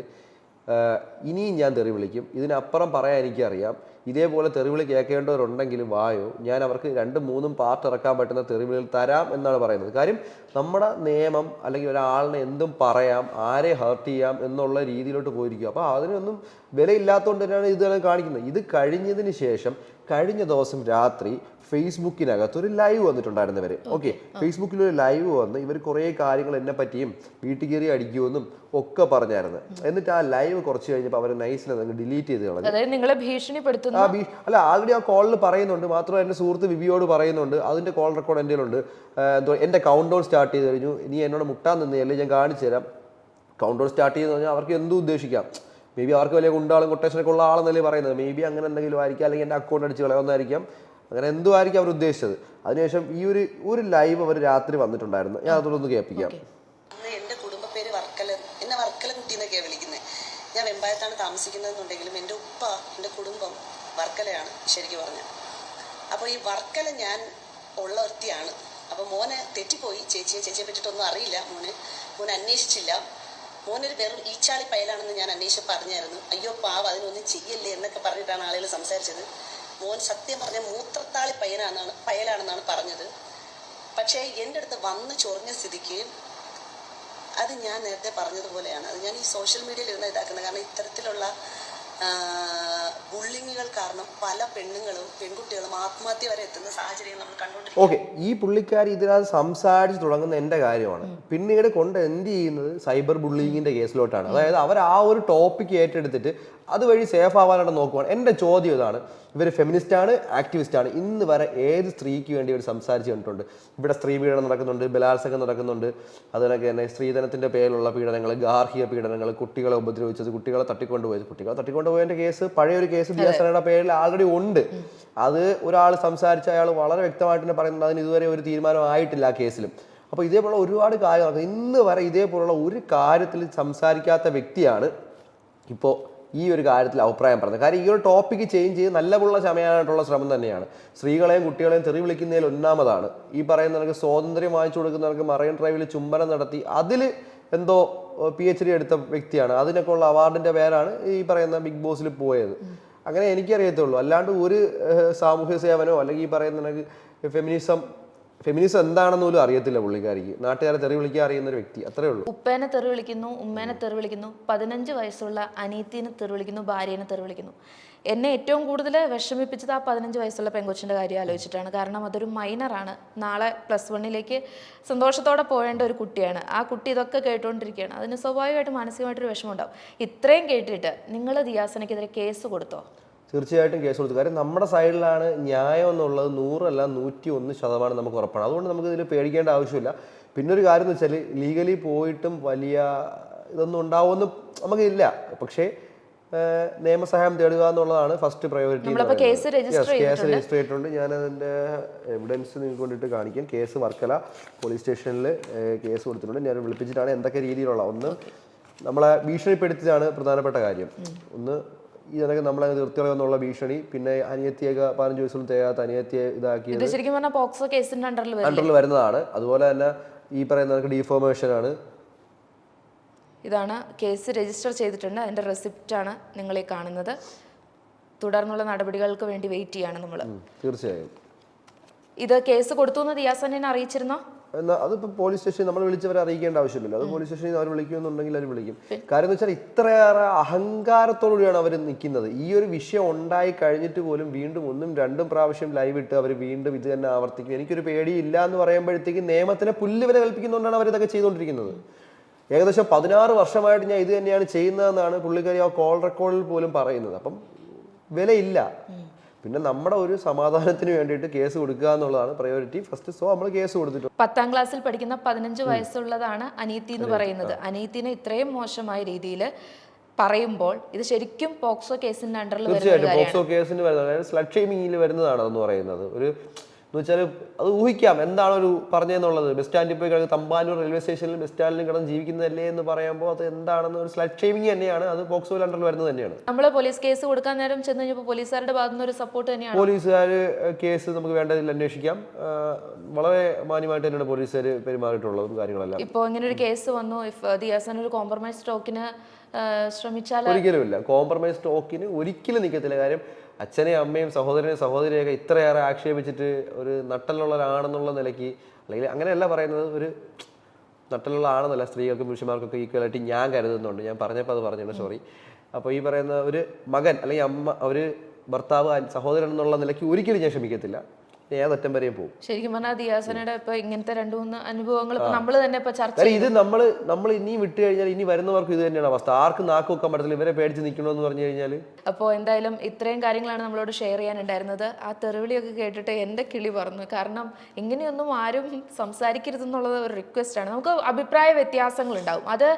ഇനിയും ഞാൻ തെറി വിളിക്കും. ഇതിനപ്പുറം പറയാൻ എനിക്കറിയാം. ഇതേപോലെ തെറിവിളി കേൾക്കേണ്ടവരുണ്ടെങ്കിലും വായോ ഞാൻ അവർക്ക് രണ്ടും മൂന്നും പാർട്ട് ഇറക്കാൻ പറ്റുന്ന തെറിവിളികൾ തരാം എന്നാണ് പറയുന്നത്. കാര്യം നമ്മുടെ നിയമം അല്ലെങ്കിൽ ഒരാളിനെ എന്തും പറയാം ആരെ ഹേർട്ട് ചെയ്യാം എന്നുള്ള രീതിയിലോട്ട് പോയിരിക്കുക. അപ്പോൾ അതിനൊന്നും വിലയില്ലാത്തതുകൊണ്ട് തന്നെയാണ് ഇത് കാണിക്കുന്നത്. ഇത് കഴിഞ്ഞതിന് ശേഷം കഴിഞ്ഞ ദിവസം രാത്രി ഫേസ്ബുക്കിനകത്ത് ഒരു ലൈവ് വന്നിട്ടുണ്ടായിരുന്നു ഇവർ ഓക്കെ ഫേസ്ബുക്കിൽ ഒരു ലൈവ് വന്ന് ഇവർ കുറേ കാര്യങ്ങൾ എന്നെ പറ്റിയും വീട്ടിൽ കയറി അടിക്കുമെന്നും ഒക്കെ പറഞ്ഞായിരുന്നു. എന്നിട്ട് ആ ലൈവ് കുറച്ച് കഴിഞ്ഞപ്പോൾ അവർ നൈസിനെ ഡിലീറ്റ് ചെയ്ത് കളഞ്ഞു. നിങ്ങളെ ഭീഷണിപ്പെടുത്തുന്നു അല്ല ആൾറെഡി ആ കോളിൽ പറയുന്നുണ്ട്. മാത്രമല്ല എന്റെ സുഹൃത്ത് വിവിയോട് പറയുന്നുണ്ട്. അതിന്റെ കോൾ റെക്കോർഡ് എന്റെ ഉണ്ട് എന്തോ എന്റെ കൗണ്ട് ഡൗൺ സ്റ്റാർട്ട് ചെയ്ത് കഴിഞ്ഞു. നീ എന്നോട് മുട്ടാൻ നിന്നല്ലേ ഞാൻ കാണിച്ചു തരാം. കൗണ്ട് ഡൗൺ സ്റ്റാർട്ട് ചെയ്തെന്ന് പറഞ്ഞാൽ അവർക്ക് എന്തും ഉദ്ദേശിക്കാം? മേ ബി അവർക്ക് വലിയ ഗുണ്ടാളും കൊട്ടേഷനൊക്കെ ഉള്ള ആളെന്നല്ലേ പറയുന്നത്. മേ ബി അങ്ങനെ എന്തെങ്കിലും ആയിരിക്കാം. അല്ലെങ്കിൽ എന്റെ അക്കൗണ്ട് അടിച്ച് കളയുന്നതായിരിക്കാം. അങ്ങനെ എന്തോ ആയിരിക്കും അവർ ഉദ്ദേശിച്ചത്. അതിനുശേഷം ഈ ഒരു ഒരു ലൈവ് അവർ രാത്രി വന്നിട്ടുണ്ടായിരുന്നു. ഞാൻ അതോടൊന്ന് കേൾപ്പിക്കാം. എന്റെ കുടുംബ പേര് വർക്കല എന്നെ വർക്കല കുട്ടി എന്നൊക്കെയാണ് വിളിക്കുന്നത് ഞാൻ വെമ്പായത്താണ് താമസിക്കുന്നതെന്നുണ്ടെങ്കിലും എന്റെ ഉപ്പ എന്റെ കുടുംബം വർക്കലയാണ് ശരിക്കും പറഞ്ഞ അപ്പോൾ ഈ വർക്കല ഞാൻ ഉള്ള ഒരുത്തിയാണ് അപ്പോൾ മോനെ തെറ്റിപ്പോയി. ചേച്ചിയെ ചേച്ചിയെ പറ്റിയിട്ടൊന്നും അറിയില്ല മോന്. മോൻ അന്വേഷിച്ചില്ല. മോനൊരു വെറും ഈച്ചാളി പയലാണെന്ന് ഞാൻ അന്വേഷിച്ച് പറഞ്ഞായിരുന്നു. അയ്യോ പാവ അതിനൊന്നും ചെയ്യല്ലേ എന്നൊക്കെ പറഞ്ഞിട്ടാണ് ആളുകൾ സംസാരിച്ചത്. മോൻ സത്യം പറഞ്ഞ മൂത്രത്താളി പയനാണെന്നാണ് പയലാണെന്നാണ് പറഞ്ഞത്. പക്ഷേ എന്റെ അടുത്ത് വന്ന് ചൊറിഞ്ഞ സ്ഥിതിക്ക് അത് ഞാൻ നേരത്തെ പറഞ്ഞതുപോലെയാണ്. അത് ഞാൻ ഈ സോഷ്യൽ മീഡിയയിൽ ഇരുന്ന് ഇതാക്കുന്നത്. കാരണം ഇത്തരത്തിലുള്ള ബുള്ളിങ്ങുകൾ കാരണം പല പെണ്ണുങ്ങളും പെൺകുട്ടികളും ആത്മഹത്യ വരെ എത്തുന്ന സാഹചര്യം നമ്മൾ കണ്ടുകൊണ്ടിരിക്കും ഓക്കെ ഈ പുള്ളിക്കാരി ഇതിനകത്ത് സംസാരിച്ച് തുടങ്ങുന്ന എന്റെ കാര്യമാണ്. പിന്നീട് കൊണ്ട് എന്ത് ചെയ്യുന്നത്? സൈബർ ബുള്ളിങ്ങിന്റെ കേസിലോട്ടാണ്. അതായത് അവർ ആ ഒരു ടോപ്പിക് ഏറ്റെടുത്തിട്ട് അതുവഴി സേഫ് ആവാനായിട്ട് നോക്കുവാണ്. എന്റെ ചോദ്യം ഇതാണ്. ഇവർ ഫെമിനിസ്റ്റാണ് ആക്ടിവിസ്റ്റാണ് ഇന്ന് വരെ ഏത് സ്ത്രീക്ക് വേണ്ടി ഇവർ സംസാരിച്ച് കണ്ടിട്ടുണ്ട്? ഇവിടെ സ്ത്രീ പീഡനം നടക്കുന്നുണ്ട് ബലാത്സംഗം നടക്കുന്നുണ്ട്. അതുപോലെ തന്നെ സ്ത്രീധനത്തിന്റെ പേരിലുള്ള പീഡനങ്ങൾ ഗാർഹിക പീഡനങ്ങൾ കുട്ടികളെ ഉപദ്രവിച്ചത് കുട്ടികളെ തട്ടിക്കൊണ്ടുപോയത്. കുട്ടികളെ തട്ടിക്കൊണ്ടുപോയതിന്റെ കേസ് പഴയ ഒരു കേസ് ബിയാസനയുടെ പേരിൽ ആൾറെഡി ഉണ്ട്. അത് ഒരാൾ സംസാരിച്ച അയാൾ വളരെ വ്യക്തമായിട്ട് തന്നെ പറയുന്നത് അതിന് ഇതുവരെ ഒരു തീരുമാനം ആയിട്ടില്ല ആ കേസിലും അപ്പോൾ ഇതേപോലെ ഒരുപാട് കാര്യങ്ങൾ ഇന്ന് വരെ ഇതേപോലുള്ള ഒരു കാര്യത്തിൽ സംസാരിക്കാത്ത വ്യക്തിയാണ് ഇപ്പോൾ ഈ ഒരു കാര്യത്തിൽ അഭിപ്രായം പറഞ്ഞത്. കാര്യം ഈ ഒരു ടോപ്പിക്ക് ചേഞ്ച് ചെയ്ത് നല്ല പുള്ള ചമയാനായിട്ടുള്ള ശ്രമം തന്നെയാണ്. സ്ത്രീകളെയും കുട്ടികളെയും തെറി വിളിക്കുന്നതിൽ ഒന്നാമതാണ്. ഈ പറയുന്നവർക്ക് സ്വാതന്ത്ര്യം വാങ്ങിച്ചു കൊടുക്കുന്നവർക്ക് മറൈൻ ഡ്രൈവിൽ ചുംബനം നടത്തി അതിൽ എന്തോ പി എച്ച് ഡി എടുത്ത വ്യക്തിയാണ്. അതിനൊക്കെ ഉള്ള അവാർഡിന്റെ പേരാണ് ഈ പറയുന്ന ബിഗ് ബോസിൽ പോയത്. അങ്ങനെ എനിക്കറിയത്തുള്ളൂ. അല്ലാണ്ട് ഒരു സാമൂഹ്യ സേവനമോ അല്ലെങ്കിൽ ഈ പറയുന്ന ഫെമിനിസം ഫെമിനിസം എന്താണെന്ന് പോലും അറിയത്തില്ല പുള്ളിക്കാരിക്ക്. നാട്ടുകാരെ തെറി വിളിക്കാൻ അറിയുന്ന ഒരു വ്യക്തി. അത്രേ ഉള്ളൂ. ഉപ്പേനെ തെറി വിളിക്കുന്നു ഉമ്മേനെ തെറി വിളിക്കുന്നു പതിനഞ്ച് വയസ്സുള്ള അനീത്തിനെ തെറി വിളിക്കുന്നു ഭാര്യേനെ തെറി വിളിക്കുന്നു. എന്നെ ഏറ്റവും കൂടുതൽ വിഷമിപ്പിച്ചത് ആ പതിനഞ്ച് വയസ്സുള്ള പെങ്കൊച്ചിന്റെ കാര്യം ആലോചിച്ചിട്ടാണ്. കാരണം അതൊരു മൈനറാണ് നാളെ പ്ലസ് വണ്ണിലേക്ക് സന്തോഷത്തോടെ പോകേണ്ട ഒരു കുട്ടിയാണ്. ആ കുട്ടി ഇതൊക്കെ കേട്ടുകൊണ്ടിരിക്കുകയാണ് അതിന് സ്വാഭാവികമായിട്ട് മാനസികമായിട്ടൊരു വിഷമം ഉണ്ടാവും. ഇത്രയും കേട്ടിട്ട് നിങ്ങൾ ദിയാസനയ്ക്കെതിരെ കേസ് കൊടുത്തോ? തീർച്ചയായിട്ടും കേസ് കൊടുത്തു. കാര്യം നമ്മുടെ സൈഡിലാണ് ന്യായം എന്നുള്ളത് നൂറല്ല നൂറ്റി ഒന്ന് ശതമാനം നമുക്ക് ഉറപ്പാണ്. അതുകൊണ്ട് നമുക്ക് ഇതിൽ പേടിക്കേണ്ട ആവശ്യമില്ല. പിന്നെ ഒരു കാര്യം എന്ന് വെച്ചാൽ ലീഗലി പോയിട്ടും വലിയ ഇതൊന്നും ഉണ്ടാവുമെന്ന് നമുക്കില്ല. പക്ഷേ നിയമസഹായം തേടുക എന്നുള്ളതാണ് ഫസ്റ്റ് പ്രയോറിറ്റി കേസ്. രജിസ്റ്റർ ചെയ്തിട്ടുണ്ട്. ഞാൻ അതിന്റെ എവിഡൻസ് നിങ്ങൾക്ക് വേണ്ടിയിട്ട് കാണിക്കാം. കേസ് വർക്കല പോലീസ് സ്റ്റേഷനിൽ കേസ് കൊടുത്തിട്ടുണ്ട്. ഞാൻ വിളിപ്പിച്ചിട്ടാണ് എന്തൊക്കെ രീതിയിലുള്ള ഒന്ന് നമ്മളെ ഭീഷണിപ്പെടുത്തിയതാണ് പ്രധാനപ്പെട്ട കാര്യം. ഒന്ന് ഇതിനൊക്കെ നമ്മളെ തീർത്തികളെന്നുള്ള ഭീഷണി പിന്നെ അനിയത്തിയൊക്കെ പതിനഞ്ച് വയസ്സിലും തികയാത്ത അനിയത്തിയെ ഇതാക്കിയത്. ഇത് ശരിക്കും പറഞ്ഞാൽ പോക്സോ കേസിന്റെ അണ്ടറിൽ വരും അണ്ടറിൽ വരുന്നതാണ്. അതുപോലെ തന്നെ ഈ പറയുന്ന ഡീഫോമേഷൻ ആണ്. ഇതാണ് കേസ് രജിസ്റ്റർ ചെയ്തിട്ടുണ്ട്. അതിന്റെ റെസിപ്റ്റ് ആണ് നിങ്ങൾ ഈ കാണുന്നത്. തുടർന്നുള്ള നടപടികൾക്ക് വേണ്ടി വെയിറ്റ് ചെയ്യാണ് നമ്മൾ തീർച്ചയായും. ഇത് കേസ് കൊടുത്തു എന്ന് ദിയാസനെ അറിയിച്ചിരുന്നോ? എന്നാൽ അതിപ്പോൾ പോലീസ് സ്റ്റേഷൻ നമ്മൾ വിളിച്ചവരെ അറിയിക്കേണ്ട ആവശ്യമില്ലല്ലോ. അത് പോലീസ് സ്റ്റേഷനിൽ അവർ വിളിക്കുമെന്നുണ്ടെങ്കിൽ അവർ വിളിക്കും. കാര്യം എന്ന് വെച്ചാൽ ഇത്രയേറെ അഹങ്കാരത്തോടുകൂടിയാണ് അവർ നിൽക്കുന്നത്. ഈ ഒരു വിഷയം ഉണ്ടായി കഴിഞ്ഞിട്ട് പോലും വീണ്ടും ഒന്നും രണ്ടും പ്രാവശ്യം ലൈവ് ഇട്ട് അവർ വീണ്ടും ഇത് തന്നെ ആവർത്തിക്കും. എനിക്കൊരു പേടിയില്ല എന്ന് പറയുമ്പോഴത്തേക്ക് നിയമത്തിനെ പുല്ല് വരെ കൽപ്പിക്കുന്നതുകൊണ്ടാണ് അവർ ഇതൊക്കെ ചെയ്തുകൊണ്ടിരിക്കുന്നത്. ഏകദേശം പതിനാറ് വർഷമായിട്ട് ഞാൻ ഇത് തന്നെയാണ് ചെയ്യുന്നതെന്നാണ് പുള്ളിക്കാരി ആ കോൾ റെക്കോർഡിൽ പോലും പറയുന്നത്. അപ്പം വിലയില്ല. പിന്നെ നമ്മുടെ ഒരു സമാധാനത്തിന് വേണ്ടിയിട്ട് കേസ് കൊടുക്കുക എന്നുള്ളതാണ് പ്രയോറിറ്റി ഫസ്റ്റ് സോ നമ്മൾ കേസ് കൊടുത്തിട്ടുണ്ട്. പത്താം ക്ലാസ്സിൽ പഠിക്കുന്ന പതിനഞ്ച് വയസ്സുള്ളതാണ് അനീതി എന്ന് പറയുന്നത്. അനീതിനെ ഇത്രയും മോശമായ രീതിയിൽ പറയുമ്പോൾ ഇത് ശരിക്കും പോക്സോ കേസിന്റെ അണ്ടറിൽ തീർച്ചയായിട്ടും. പോക്സോ കേസിന് വരുന്നത് അതായത് സ്ലഡ് ഷെയ്മിങ്ങിൽ വരുന്നതാണ് എന്ന് പറയുന്നത്. ഒരു എന്ന് വെച്ചാൽ അത് ഊഹിക്കാം. എന്താണ് ഒരു പറഞ്ഞതെന്നുള്ളത്? ബസ് സ്റ്റാൻഡിൽ പോയി കിടന്ന് തമ്പാനൂർ റെയിൽവേ സ്റ്റേഷനിൽ ബസ് സ്റ്റാൻഡിൽ കിടന്ന് ജീവിക്കുന്നതല്ലേ എന്ന് പറയുമ്പോൾ അത് എന്താണെന്ന് ഒരു സ്ലഡ് ഷെയ്മിങ് തന്നെയാണ്. അത് പോക്സോ അണ്ടറിൽ വരുന്നത് തന്നെയാണ്. നമ്മൾ പോലീസ് കേസ് കൊടുക്കാൻ നേരം ചെന്ന് കഴിഞ്ഞപ്പോൾ പോലീസുകാരുടെ ഭാഗത്തുനിന്ന് ഒരു സപ്പോർട്ട് തന്നെയാണ്. പോലീസുകാർ കേസ് നമുക്ക് വേണ്ടതിൽ അന്വേഷിക്കാം. ആ, വളരെ മാന്യമായിട്ട് തന്നെയാണ് പോലീസുകാർ പെരുമാറിയിട്ടുള്ളതും കാര്യങ്ങളെല്ലാം. ഇപ്പോൾ ഇങ്ങനെ ഒരു കേസ് വന്നു. ഇഫ് ദിയാസൻ ഒരു കോംപ്രമൈസ് സ്റ്റോക്കിന് ശ്രമിച്ചാൽ ഒരിക്കലും ഇല്ല കോംപ്രമൈസ് സ്റ്റോക്കിന് ഒരിക്കലും നിൽക്കത്തില്ല. കാര്യം അച്ഛനെയും അമ്മയും സഹോദരനെയും സഹോദരിയൊക്കെ ഇത്രയേറെ ആക്ഷേപിച്ചിട്ട് ഒരു നട്ടലുള്ള ഒരാണെന്നുള്ള നിലയ്ക്ക് അല്ലെങ്കിൽ അങ്ങനെയല്ല പറയുന്നത് ഒരു നട്ടലുള്ള ആണെന്നല്ല സ്ത്രീകൾക്കും പുരുഷന്മാർക്കൊക്കെ ഈക്വലായിട്ട് ഞാൻ കരുതുന്നുണ്ട്. ഞാൻ പറഞ്ഞപ്പോൾ അത് പറഞ്ഞു സോറി അപ്പോൾ ഈ പറയുന്ന ഒരു മകൻ അല്ലെങ്കിൽ അമ്മ ഒരു ഭർത്താവ് സഹോദരൻ എന്നുള്ള നിലയ്ക്ക് ഒരിക്കലും ഞാൻ ക്ഷമിക്കത്തില്ല. ഏതറ്റം വരെയും പോകും. ശരിക്കും പറഞ്ഞാൽ ദിയാസനയുടെ ഇപ്പൊ ഇങ്ങനത്തെ രണ്ടു മൂന്ന് അനുഭവങ്ങൾ നമ്മൾ തന്നെ ഇപ്പൊ ചർച്ച ഇത് നമ്മൾ നമ്മൾ ഇനി വിട്ട് കഴിഞ്ഞാൽ ഇനി വരുന്നവർക്ക് ഇത് തന്നെയാണ് അവസ്ഥ. ആർക്കും നാക്ക് വെക്കാൻ പറ്റത്തില്ല. ഇവരെ പേടിച്ച് നിൽക്കണമെന്ന് പറഞ്ഞു കഴിഞ്ഞാൽ അപ്പോൾ എന്തായാലും ഇത്രയും കാര്യങ്ങളാണ് നമ്മളോട് ഷെയർ ചെയ്യാനുണ്ടായിരുന്നത്. ആ തെറിവിളിയൊക്കെ കേട്ടിട്ട് എന്റെ കിളി പറഞ്ഞു കാരണം ഇങ്ങനെയൊന്നും ആരും സംസാരിക്കരുതെന്നുള്ളത് ഒരു റിക്വസ്റ്റ് ആണ്. നമുക്ക് അഭിപ്രായ വ്യത്യാസങ്ങൾ ഉണ്ടാവും. അത്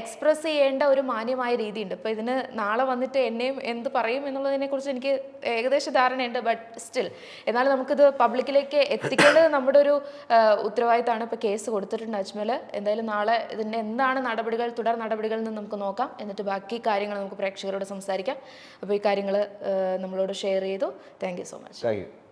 എക്സ്പ്രസ് ചെയ്യേണ്ട ഒരു മാന്യമായ രീതിയുണ്ട്. ഇപ്പോൾ ഇതിന് നാളെ വന്നിട്ട് എന്നെയും എന്ത് പറയും എന്നുള്ളതിനെ കുറിച്ച് എനിക്ക് ഏകദേശ ധാരണയുണ്ട്. ബട്ട് സ്റ്റിൽ എന്നാലും നമുക്കിത് പബ്ലിക്കിലേക്ക് എത്തിക്കേണ്ടത് നമ്മുടെ ഒരു ഉത്തരവാദിത്തമാണ് ഇപ്പോൾ കേസ് കൊടുത്തിട്ടുണ്ട് അജ്മൽ എന്തായാലും നാളെ ഇതിന്റെ എന്താണ് നടപടികൾ തുടർ നടപടികളിൽ നിന്ന് നമുക്ക് നോക്കാം. എന്നിട്ട് ബാക്കി കാര്യങ്ങൾ നമുക്ക് പ്രേക്ഷകരോട് സംസാരിക്കാം. അപ്പോൾ ഈ കാര്യങ്ങൾ നമ്മളോട് ഷെയർ ചെയ്തു. Thank so much thank